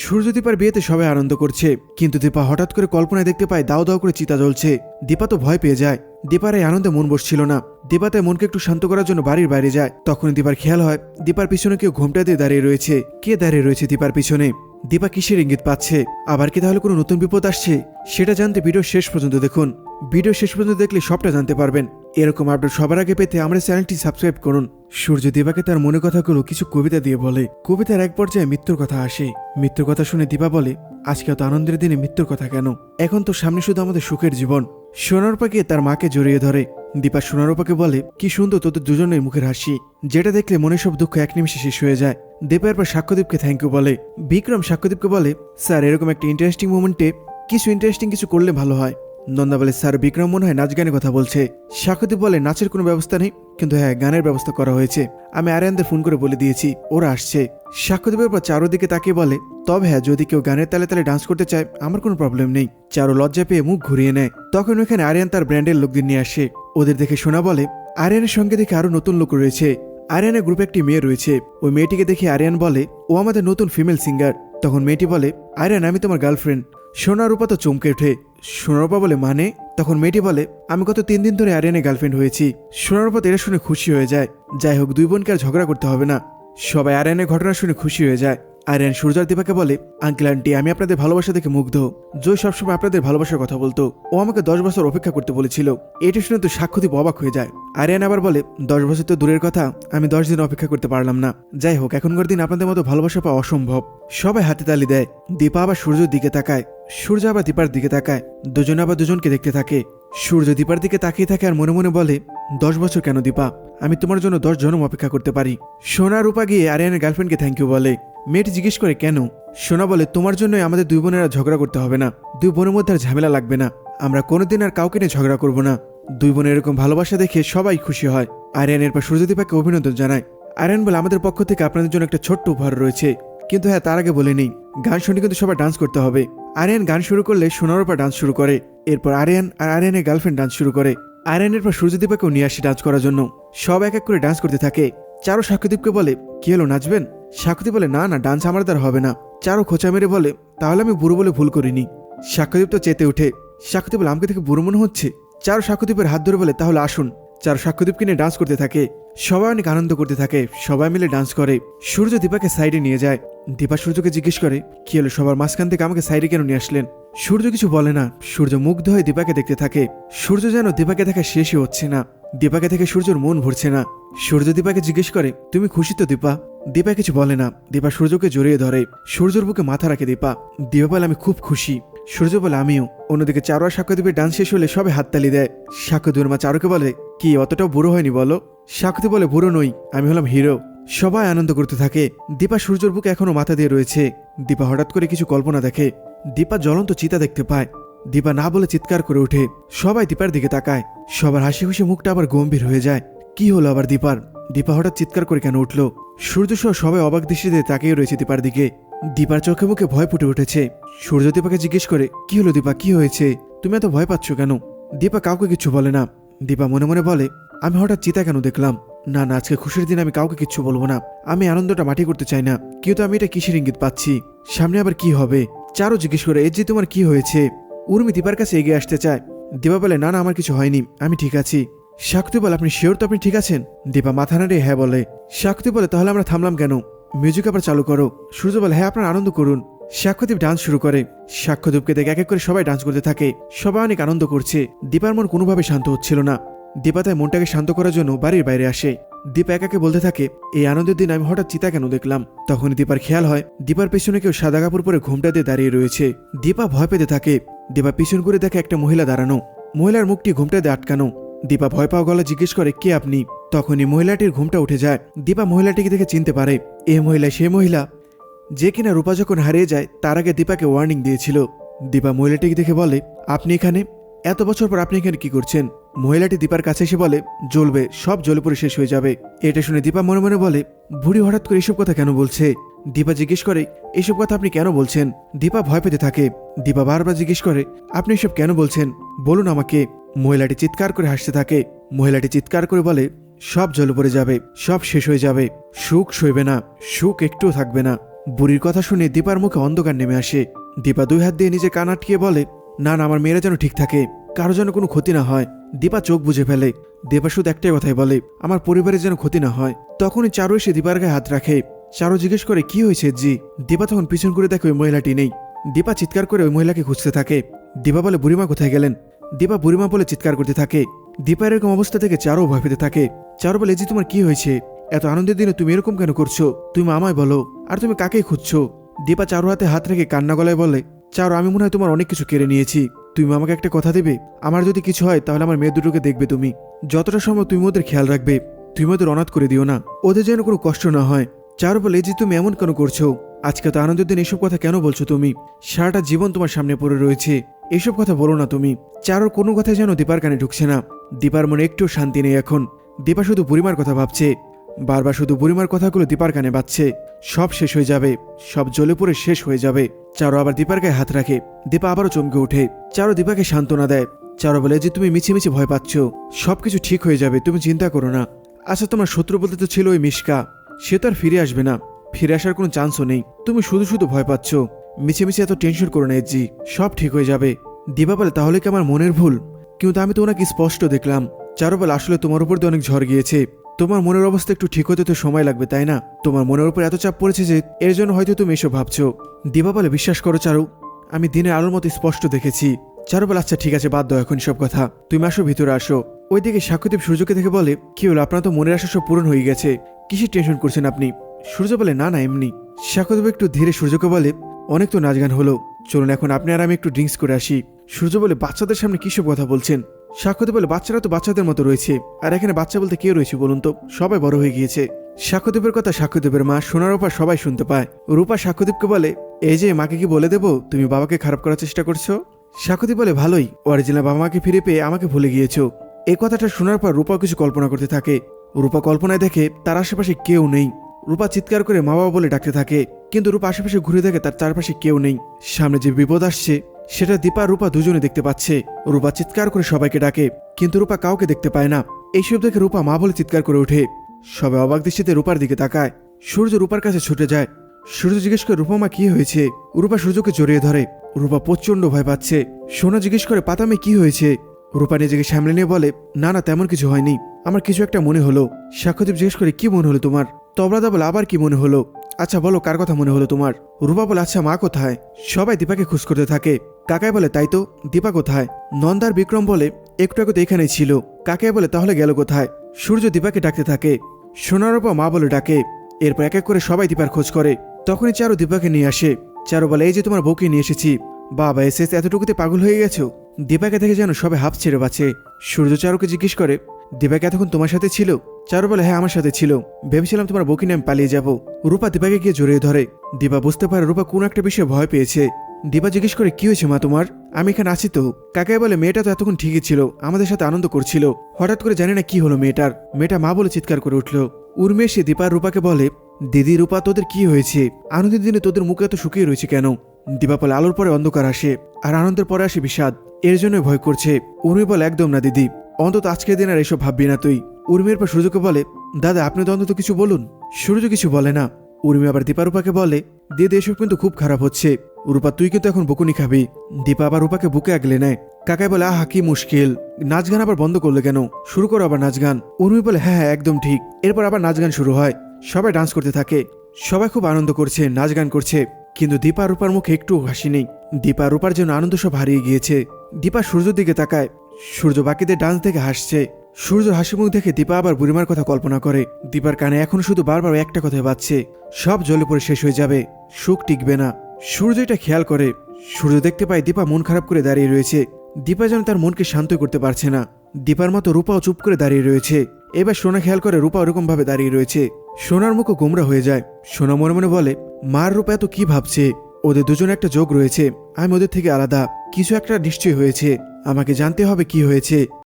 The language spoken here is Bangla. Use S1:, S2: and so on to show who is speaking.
S1: সূর্য দীপার বিয়েতে সবাই আনন্দ করছে, কিন্তু দীপা হঠাৎ করে কল্পনায় দেখতে পায় দাও দাও করে চিতা জ্বলছে। দীপা তো ভয় পেয়ে যায়। দীপার এই আনন্দে মন বসছিল না। দীপা তাই মনকে একটু শান্ত করার জন্য বাড়ির বাইরে যায়। তখন দীপার খেয়াল হয়, দীপার পিছনে কেউ ঘোমটা দিয়ে দাঁড়িয়ে রয়েছে। কে দাঁড়িয়ে রয়েছে দীপার পিছনে? দীপা কিসের ইঙ্গিত পাচ্ছে? আবার কি তাহলে কোনো নতুন বিপদ আসছে? সেটা জানতে ভিডিও শেষ পর্যন্ত দেখুন। ভিডিও শেষ পর্যন্ত দেখলে সবটা জানতে পারবেন। এরকম আপডেট সবার আগে পেতে আমরা চ্যানেলটি সাবস্ক্রাইব করুন। সূর্য দীপাকে তার মনে কথাগুলো কিছু কবিতা দিয়ে বলে। কবিতার এক পর্যায়ে মৃত্যুর কথা আসে। মৃত্যুর কথা শুনে দীপা বলে, আজকে এত আনন্দের দিনে মৃত্যুর কথা কেন? এখন তো সামনে শুধু আমাদের সুখের জীবন। সোনারূপা গিয়ে তার মাকে জড়িয়ে ধরে। দীপা সোনারূপাকে বলে, কি সুন্দর তোদের দুজনের মুখের হাসি। যেটা দেখলে মনে সব দুঃখ এক নিমিষে শেষ হয়ে যায়। দীপা এরপর সাক্ষ্যদীপকে থ্যাংক ইউ বলে। বিক্রম সাক্ষ্যদীপকে বলে, স্যার, এরকম একটা ইন্টারেস্টিং মোমেন্টে কিছু ইন্টারেস্টিং কিছু করলে ভালো হয়। নন্দা বলে স্যার বিক্রম মনে হয় নাচ গানের কথা বলছে। সাক্ষ্যদীপ বলে, নাচের কোনো ব্যবস্থা নেই, কিন্তু হ্যাঁ গানের ব্যবস্থা করা হয়েছে। আমি আরিয়ানদের ফোন করে বলে দিয়েছি, ওরা আসছে। সাক্ষ্যদীপের পর চারোদিকে তাকিয়ে বলে, তবে হ্যাঁ যদি কেউ গানের তালে তালে ডান্স করতে চায়, আমার কোনো প্রবলেম নেই। চারো লজ্জা পেয়ে মুখ ঘুরিয়ে নেয়। তখন ওখানে আরিয়ান তার ব্র্যান্ডের লোকদের নিয়ে আসে। ওদের দেখে শোনা বলে, আরিয়ানের সঙ্গে দেখে আরও নতুন লোক রয়েছে। আরিয়ানের গ্রুপে একটি মেয়ে রয়েছে। ওই মেয়েটিকে দেখে আরিয়ান বলে, ও আমাদের নতুন ফিমেল সিঙ্গার তখন মেয়েটি বলে, আরিয়ান, আমি তোমার গার্লফ্রেন্ড সোনা রূপা তো চমকে ওঠে। সোনারূপা বলে মানে? তখন মেয়েটি বলে, আমি গত তিন দিন ধরে আরিয়ানের গার্লফ্রেন্ড হয়েছি। সোনারূপা এটা শুনে খুশি হয়ে যায়। যাই হোক, দুই বোনকে আর ঝগড়া করতে হবে না। সবাই আরিয়ানের ঘটনা শুনে খুশি হয়ে যায়। আরিয়ান সূর্যার দীপাকে বলে, আঙ্কেল, আন্টি, আমি আপনাদের ভালোবাসা দেখে মুগ্ধ। জয় সবসময় আপনাদের ভালোবাসার কথা বলতো। ও আমাকে দশ বছর অপেক্ষা করতে বলেছিল। এটা শুনে তো সাক্ষ্যদীপ অবাক হয়ে যায়। আরিয়ান আবার বলে, দশ বছর তো দূরের কথা, আমি দশ দিন অপেক্ষা করতে পারলাম না। যাই হোক, এখনকার দিন আপনাদের মতো ভালোবাসা পাওয়া অসম্ভব। সবাই হাতে তালি দেয়। দীপা আবার সূর্যের দিকে তাকায়। সূর্য আবার দীপার দিকে তাকায়। দুজন আবার দুজনকে দেখতে থাকে। সূর্য দীপার দিকে তাকিয়ে থাকে আর মনে মনে বলে, দশ বছর কেন দীপা? আমি তোমার জন্য দশ জনম অপেক্ষা করতে পারি। সোনা, রূপা গিয়ে আরিয়ানের গার্লফ্রেন্ডকে থ্যাংক ইউ বলে। মেয়েটি জিজ্ঞেস করে, কেন? সোনা বলে, তোমার জন্যই আমাদের দুই বোনেরা ঝগড়া করতে হবে না। দুই বোনের মধ্যে আর ঝামেলা লাগবে না। আমরা কোনোদিন আর কাউকে নিয়ে ঝগড়া করব না। দুই বোনের এরকম ভালোবাসা দেখে সবাই খুশি হয়। আরিয়ান এরপর সূর্যদীপাকে অভিনন্দন জানায়। আরিয়ান বলে, আমাদের পক্ষ থেকে আপনাদের জন্য একটা ছোট্ট উপহার রয়েছে। কিন্তু হ্যাঁ তার আগে বলে নেই। গান শুনে কিন্তু সবাই ডান্স করতে হবে। আরিয়ান গান শুরু করলে সোনার উপর ডান্স শুরু করে। এরপর আরিয়ান আর আরিয়ানের গার্লফ্রেন্ড ডান্স শুরু করে। আরিয়ানের পর সূর্যদীপাকেও নিয়ে আসে ডান্স করার জন্য। সব এক এক করে ডান্স করতে থাকে। চারো সাক্ষ্যদীপকে বলে, কি হলো, নাচবেন? সাক্ষ্যদীপ বলে, না না, ডান্স আমার দ্বারা হবে না। চারো খোঁচা মেরে বলে, তাহলে আমি বুড়ো বলে ভুল করিনি। সাক্ষ্যদীপ তো চেতে উঠে। সাক্ষ্যদীপ বলে, আমাকে থেকে বুড়ো মনে হচ্ছে? চারো সাক্ষ্যদীপের হাত ধরে বলে, তাহলে আসুন। চারো সাক্ষ্যদীপকে নিয়ে ডান্স করতে থাকে। সবাই অনেক আনন্দ করতে থাকে। সবাই মিলে ডান্স করে। সূর্য দীপাকে সাইডে নিয়ে যায়। দীপা সূর্যকে জিজ্ঞেস করে, কি হলো সবার মাঝখান থেকে আমাকে সাইডে কেন নিয়ে আসলেন? সূর্য কিছু বলে না। সূর্য মুগ্ধ হয়ে দীপাকে দেখতে থাকে। সূর্য যেন দীপাকে দেখা শেষই হচ্ছে না। দীপাকে থেকে সূর্যর মন ভরছে না। সূর্য দীপাকে জিজ্ঞেস করে, তুমি খুশি তো দীপা? দীপা কিছু বলে না। দীপা সূর্যকে জড়িয়ে ধরে। সূর্যর বুকে মাথা রাখে দীপা। দীপা বলে, আমি খুব খুশি। সূর্য বলে, আমিও। অন্যদিকে চারোয়া সাক্ষ্যদীপের ডান্স শেষ হলে সবে হাততালি দেয়। সাক্ষ্যদীপের মা চারুকে বলে, কি, অতটাও বুড়ো হয়নি বলো? সাক্ষ্যদীপ বলে, বুড়ো নই, আমি হলাম হিরো। সবাই আনন্দ করতে থাকে। দীপা সূর্যর বুকে এখনও মাথা দিয়ে রয়েছে। দীপা হঠাৎ করে কিছু কল্পনা দেখে। দীপা জ্বলন্ত চিতা দেখতে পায়। দীপা না বলে চিৎকার করে ওঠে সবাই দীপার দিকে তাকায়। সবার হাসি খুশি মুখটা আবার গম্ভীর হয়ে যায়। কি হলো আবার দীপার? দীপা হঠাৎ চিৎকার করে কেন উঠল? সূর্য সহ সবাই অবাক দৃষ্টিতে তাকিয়ে রয়েছে দীপার দিকে। দীপার চোখে মুখে ভয় ফুটে উঠেছে। সূর্য দীপাকে জিজ্ঞেস করে, কি হলো দীপা? কি হয়েছে? তুমি এত ভয় পাচ্ছ কেন? দীপা কাউকে কিছু বলে না। দীপা মনে মনে বলে, আমি হঠাৎ চিতা কেন দেখলাম? না না, আজকে খুশির দিন আমি কাউকে কিচ্ছু বলব না। আমি আনন্দটা মাটি করতে চাই না। কিন্তু আমি এটা কিসের ইঙ্গিত পাচ্ছি? সামনে আবার কি হবে? চারও জিজ্ঞেস করে এর যে তোমার কি হয়েছে? উর্মি দীপার কাছে এগিয়ে আসতে চায়। দীপা বলে, না না, আমার কিছু হয়নি, আমি ঠিক আছি। শাক্তি বলে, আপনি শিওর তো আপনি ঠিক আছেন? দীপা মাথা নাড়িয়ে হ্যাঁ বলে। শাক্তি বলে, তাহলে আমরা থামলাম কেন? মিউজিক আবার চালু করো। সূর্য বলে হ্যাঁ আপনার আনন্দ করুন। সাক্ষ্যদীপ ডান্স শুরু করে। সাক্ষ্যদীপকে দেখে, এক এক করে সবাই ডান্স করতে থাকে। সবাই অনেক আনন্দ করছে। দীপার মন কোনোভাবে শান্ত হচ্ছিল না। দীপা তাই মনটাকে শান্ত করার জন্য বাড়ির বাইরে আসে। দীপা একাকে বলতে থাকে, এই আনন্দের দিন আমি হঠাৎ চিতা কেন দেখলাম? তখনই দীপার খেয়াল হয়, দীপার পেছনে কেউ সাদা কাপড় পরে ঘোমটা দিয়ে দাঁড়িয়ে রয়েছে। দীপা ভয় পেতে থাকে। দীপা পিছন করে দেখে একটা মহিলা দাঁড়ানো। মহিলার মুখটি ঘোমটা দিয়ে আটকানো। দীপা ভয় পাওয়া গলা জিজ্ঞেস করে, কে আপনি? তখনই মহিলাটির ঘুমটা উঠে যায়। দীপা মহিলাটিকে দেখে চিনতে পারে, এ মহিলা, সে মহিলা? যে কিনা রূপা যখন হারিয়ে যায়, তার আগে দীপাকে ওয়ার্নিং দিয়েছিল। দীপা মহিলাটিকে দেখে বলে, আপনি এখানে? এত বছর পর আপনি এখানে কি করছেন? মহিলাটি দীপার কাছে এসে বলে, জ্বলবে, সব জ্বলে পড়ে শেষ হয়ে যাবে। এটা শুনে দীপা মনে মনে বলে, বুড়ি হঠাৎ করে এসব কথা কেন বলছে? দীপা জিজ্ঞেস করে, এসব কথা আপনি কেন বলছেন? দীপা ভয় পেতে থাকে। দীপা বারবার জিজ্ঞেস করে, আপনি এসব কেন বলছেন? বলুন আমাকে। মহিলাটি চিৎকার করে হাসতে থাকে। মহিলাটি চিৎকার করে বলে, সব জলে পড়ে যাবে, সব শেষ হয়ে যাবে, সুখ সইবে না, সুখ একটুও থাকবে না। বুড়ির কথা শুনে দীপার মুখে অন্ধকার নেমে আসে। দীপা দুই হাত দিয়ে নিজের কান আটকিয়ে বলে, না না, আমার মেয়েরা যেন ঠিক থাকে, কারও যেন কোনো ক্ষতি না হয়। দীপা চোখ বুঝে ফেলে। দীপা শুধু একটাই কথাই বলে, আমার পরিবারের যেন ক্ষতি না হয়। তখনই চারু এসে দীপার গায়ে হাত রাখে। চারু জিজ্ঞেস করে, কি হয়েছে জি? দীপা তখন পিছন করে দেখে ওই মহিলাটি নেই। দীপা চিৎকার করে ওই মহিলাকে খুঁজতে থাকে। দীপা বলে, বুড়িমা কোথায় গেলেন? দীপা বুড়িমা বলে চিৎকার করতে থাকে। দীপা এরকম অবস্থা থেকে চারও ভয় পেতে থাকে। চারু বলে জি তোমার কি হয়েছে? এত আনন্দের দিনে তুমি এরকম কেন করছ? তুমি আমায় বলো। আর তুমি কাকে খুঁজছো? দীপা চারু হাতে হাত রেখে কান্না গলায় বলে, চারু, আমি মনে হয় তোমার অনেক কিছু কেড়ে নিয়েছি। তুমি আমাকে একটা কথা দেবে? আমার যদি কিছু হয়, তাহলে আমার মেয়ে দুটোকে দেখবে তুমি। যতটা সম্ভব তুমি ওদের খেয়াল রাখবে। তুমি ওদের অনাথ করে দিও না। ওদের যেন কোনো কষ্ট না হয়। চারু বলে যে তুমি এমন কেন করছ? আজকে তো আনন্দের দিন এসব কথা কেন বলছো তুমি? সারাটা জীবন তোমার সামনে পড়ে রয়েছে। এসব কথা বলো না তুমি। চারুর কোনো কথা যেন দীপার কানে ঢুকছে না। দীপার মনে একটু শান্তি নেই এখন। দীপা শুধু বুড়িমার কথা ভাবছে। বারবার শুধু বুড়িমার কথাগুলো দীপার কানে বাজছে। সব শেষ হয়ে যাবে। সব জ্বলে পড়ে শেষ হয়ে যাবে। চারু আবার দীপার গায়ে হাত রাখে। দীপা আবারও চমকে ওঠে। চারু দীপাকে সান্ত্বনা দেয়। চারু বলে যে তুমি মিছে মিছে ভয় পাচ্ছ। সবকিছু ঠিক হয়ে যাবে। তুমি চিন্তা করো না। আচ্ছা তোমার শত্রু বলতে তো ছিল ওই মিশকা। সে তো আর ফিরে আসবে না। ফিরে আসার কোনো চান্সও নেই। তুমি শুধু শুধু ভয় পাচ্ছ। মিছে মিছে এত টেনশন করো না সব ঠিক হয়ে যাবে। দীপা বলে, তাহলে কি আমার মনের ভুল? কিন্তু আমি তো ওনাকে স্পষ্ট দেখলাম। চারু বলে আসলে তোমার উপর দিয়ে অনেক ঝড় গিয়েছে। তোমার মনের অবস্থা একটু ঠিক হতে তো সময় লাগবে, তাই না? তোমার মনের উপর এত চাপ পড়েছে যে, এর জন্য হয়তো তুমি এসব ভাবছ। দীপা বলে, বিশ্বাস করো চারু, আমি দিনের আলোর মতো স্পষ্ট দেখেছি। চারু বলে আচ্ছা ঠিক আছে, বাদ দাও এখন সব কথা। তুমি আসো, ভিতরে আসো। ওইদিকে সাক্ষ্যদীপ সূর্যকে দেখে বলে, কি হলো? আপনার তো মনের আশা সব পূরণ হয়ে গেছে। কিসের টেনশন করছেন আপনি? সূর্য বলে, না না, এমনি। সাক্ষ্যদীপ একটু ধীরে সূর্যকে বলে, অনেক তো নাচ গান হলো। চলুন এখন আপনি আর আমি একটু ড্রিঙ্কস করে আসি। সূর্য বলে, বাচ্চাদের সামনে কিসব কথা বলছেন? সাক্ষ্যদীপ বলে, বাচ্চারা তো বাচ্চাদের মতো রয়েছে। আর এখানে বাচ্চা বলতে কে রয়েছে বলুন তো? সবাই বড় হয়ে গিয়েছে। সাক্ষ্যদীপের কথা সাক্ষ্যদীপের মা, সোনার ওপর সবাই শুনতে পায়। রূপা সাক্ষ্যদীপকে বলে, এই যে, মাকে কি বলে দেবো? তুমি বাবাকে খারাপ করার চেষ্টা করছ? সাক্ষ্যদীপ বলে, ভালোই। অরিজিনাল বাবা মাকে ফিরে পেয়ে আমাকে ভুলে গিয়েছো। এই কথাটা শোনার পর রূপা কিছু কল্পনা করতে থাকে। রূপা কল্পনায় দেখে তার আশেপাশে কেউ নেই। রূপা চিৎকার করে মা বাবা বলে ডাকতে থাকে, কিন্তু রূপা আশেপাশে ঘুরে দেখে তার চারপাশে কেউ নেই। সামনে যে বিপদ আসছে, সেটা দীপা রূপা দুজনে দেখতে পাচ্ছে। রূপা চিৎকার করে সবাইকে ডাকে, কিন্তু রূপা কাউকে দেখতে পায় না। এইসব দেখে রূপা মা বলে চিৎকার করে ওঠে। সবাই অবাক দৃষ্টিতে রূপার দিকে তাকায়। সূর্য রূপার কাছে ছুটে যায়। সূর্য জিজ্ঞেস করে, রূপা মা, কি হয়েছে? রূপা সূর্যকে জড়িয়ে ধরে। রূপা প্রচণ্ড ভয় পাচ্ছে। সোনা জিজ্ঞেস করে পাতামে কি হয়েছে? রূপা নিজেকে সামলে নিয়ে বলে, না না, তেমন কিছু হয়নি। আমার কিছু একটা মনে হলো। সাক্ষ্যদীপ জিজ্ঞেস করে, কি মনে হলো তোমার? তবলাদা বলে, আবার কি মনে হলো? আচ্ছা বলো, কার কথা মনে হলো তোমার? রূপা বলে আচ্ছা মা কোথায়? সবাই দীপাকে খুশ করতে থাকে। কাকাই বলে, তাই তো, দীপা কোথায়? নন্দার বিক্রম বলে, একটু তো এখানেই ছিল। কাকাই বলে, তাহলে গেল কোথায়? সূর্য দীপাকে ডাকতে থাকে। সোনার উপর মা বলে ডাকে। এরপর এক এক করে সবাই দীপার খোঁজ করে। তখনই চারু দীপাকে নিয়ে আসে। চারু বলে, এই যে তোমার বউকে নিয়ে এসেছি। বাবা এসে এতটুকুতে পাগল হয়ে গেছো? দীপাকে দেখে যেন সবে হাফ ছেড়ে বাঁচে সূর্য চারুকে জিজ্ঞেস করে দীপাকে এতক্ষণ তোমার সাথে ছিল? চারু বলে হ্যাঁ আমার সাথে ছিল। ভেবেছিলাম তোমার বকি নিয়ে আমি পালিয়ে যাব। রূপা দীপাকে গিয়ে জড়িয়ে ধরে। দীপা বুঝতে পারে রূপা কোন একটা বিষয়ে ভয় পেয়েছে। দীপা জিজ্ঞেস করে, কি হয়েছে মা তোমার? আমি এখানে আছি তো? কাকাই বলে, মেয়েটা তো এতক্ষণ ঠিকই ছিল। আমাদের সাথে আনন্দ করছিল। হঠাৎ করে জানি না কি হলো মেয়েটার। মেয়েটা মা বলে চিৎকার করে উঠল। উর্মি এসে দীপা রূপাকে বলে, দিদি, রূপা, তোদের কি হয়েছে? আনন্দের দিনে তোদের মুখে এত শুকিয়ে রয়েছে কেন? দীপা বলে, আলোর পরে অন্ধকার আসে, আর আনন্দের পরে আসে বিষাদ। এর জন্য ভয় করছে। উর্মি বলে, একদম না, দিদি। অন্তত আজকের দিন আর এসব ভাববি না তুই। উর্মির পর সূর্যকে বলে, দাদা, আপনি তো অন্তত কিছু বলুন। সূর্য কিছু বলে না। উর্মি আবার দীপা রূপাকে বলে, দিদি, এসব কিন্তু খুব খারাপ হচ্ছে। রূপা, তুই কিন্তু এখন বকুনি খাবি। দীপা আবার রূপাকে বুকে আগলে নেয়। কাকাই বলে, আহা, কি মুশকিল। নাচ গান আবার বন্ধ করলে কেন? শুরু করো আবার নাচ গান। উর্মি বলে হ্যাঁ হ্যাঁ একদম ঠিক। এরপর আবার নাচ গান শুরু হয়। সবাই ডান্স করতে থাকে। সবাই খুব আনন্দ করছে, নাচ গান করছে। কিন্তু দীপা রূপার মুখে একটু হাসি নেই। দীপা রূপার জন্য আনন্দ সব হারিয়ে গিয়েছে। দীপা সূর্যের দিকে তাকায়। সূর্য বাকিদের ডান্স দেখে হাসছে। সূর্য হাসি মুখ দেখে দীপা আবার বুড়িমার কথা কল্পনা করে। দীপার কানে এখন শুধু বারবার একটা কথা বাজছে। সব জলে পড়ে শেষ হয়ে যাবে। সুখ টিকবে না। সূর্য এটা খেয়াল করে। সূর্য দেখতে পায় দীপা মন খারাপ করে দাঁড়িয়ে রয়েছে। দীপা যেন তার মনকে শান্ত করতে পারছে না। দীপার মতো রূপাও চুপ করে দাঁড়িয়ে রয়েছে। এবার সোনা খেয়াল করে রূপা ওরকম ভাবে দাঁড়িয়ে রয়েছে। সোনার মুখও গোমরা হয়ে যায়। সোনা মনে মনে বলে, মার রূপা এত কি ভাবছে? ওদের দুজনে একটা যোগ রয়েছে। আমি ওদের থেকে আলাদা। কিছু একটা নিশ্চয় হয়েছে। আমাকে জানতে হবে কি হয়েছে।